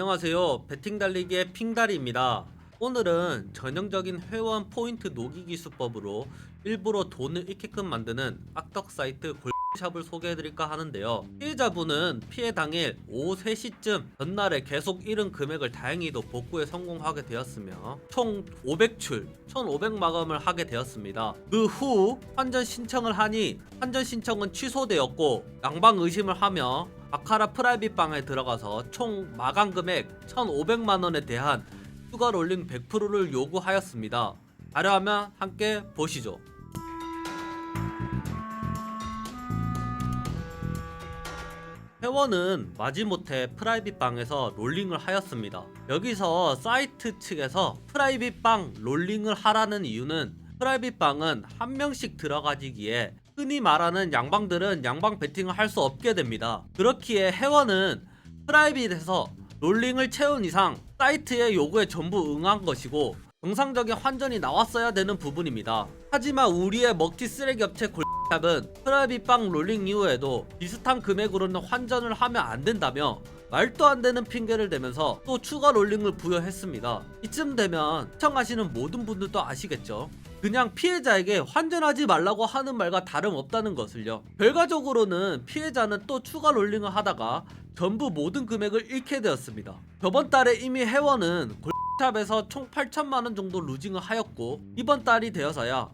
안녕하세요. 배팅 달리기의 핑다리입니다. 오늘은 전형적인 회원 포인트 녹이 기 수법으로 일부러 돈을 잃게끔 만드는 악덕 사이트 골샵을 소개해드릴까 하는데요. 피해자분은 피해 당일 오후 3시쯤 전날에 계속 잃은 금액을 다행히도 복구에 성공하게 되었으며 총 500출, 1500 마감을 하게 되었습니다. 그 후 환전 신청을 하니 환전 신청은 취소되었고 양방 의심을 하며 아카라 프라이빗 방에 들어가서 총 마감 금액 1,500만 원에 대한 추가 롤링 100%를 요구하였습니다. 자료하면 함께 보시죠. 회원은 마지못해 프라이빗 방에서 롤링을 하였습니다. 여기서 사이트 측에서 프라이빗 방 롤링을 하라는 이유는 프라이빗 방은 한 명씩 들어가지기에 흔히 말하는 양방들은 양방 배팅을 할 수 없게 됩니다. 그렇기에 회원은 프라이빗에서 롤링을 채운 이상 사이트의 요구에 전부 응한 것이고 정상적인 환전이 나왔어야 되는 부분입니다. 하지만 우리의 먹튀 쓰레기 업체 골탑은 프라이빗 방 롤링 이후에도 비슷한 금액으로는 환전을 하면 안 된다며 말도 안 되는 핑계를 대면서 또 추가 롤링을 부여했습니다. 이쯤 되면 시청하시는 모든 분들도 아시겠죠? 그냥 피해자에게 환전하지 말라고 하는 말과 다름없다는 것을요. 결과적으로는 피해자는 또 추가 롤링을 하다가 전부 모든 금액을 잃게 되었습니다. 저번 달에 이미 회원은 골탑에서 총 8천만 원 정도 루징을 하였고 이번 달이 되어서야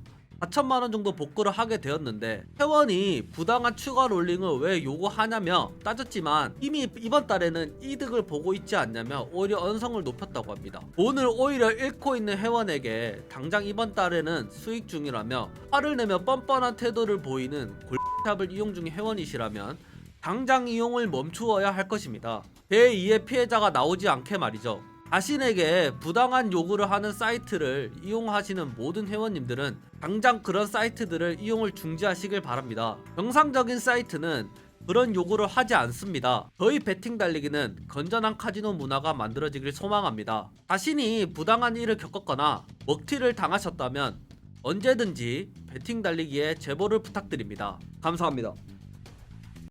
4천만 원 정도 복구를 하게 되었는데 회원이 부당한 추가 롤링을 왜 요구하냐며 따졌지만 이미 이번 달에는 이득을 보고 있지 않냐며 오히려 언성을 높였다고 합니다. 돈을 오히려 잃고 있는 회원에게 당장 이번 달에는 수익 중이라며 화를 내며 뻔뻔한 태도를 보이는 골탑을 이용 중인 회원이시라면 당장 이용을 멈추어야 할 것입니다. 제2의 피해자가 나오지 않게 말이죠. 자신에게 부당한 요구를 하는 사이트를 이용하시는 모든 회원님들은 당장 그런 사이트들을 이용을 중지하시길 바랍니다. 정상적인 사이트는 그런 요구를 하지 않습니다. 저희 배팅 달리기는 건전한 카지노 문화가 만들어지길 소망합니다. 자신이 부당한 일을 겪었거나 먹튀를 당하셨다면 언제든지 배팅 달리기에 제보를 부탁드립니다. 감사합니다.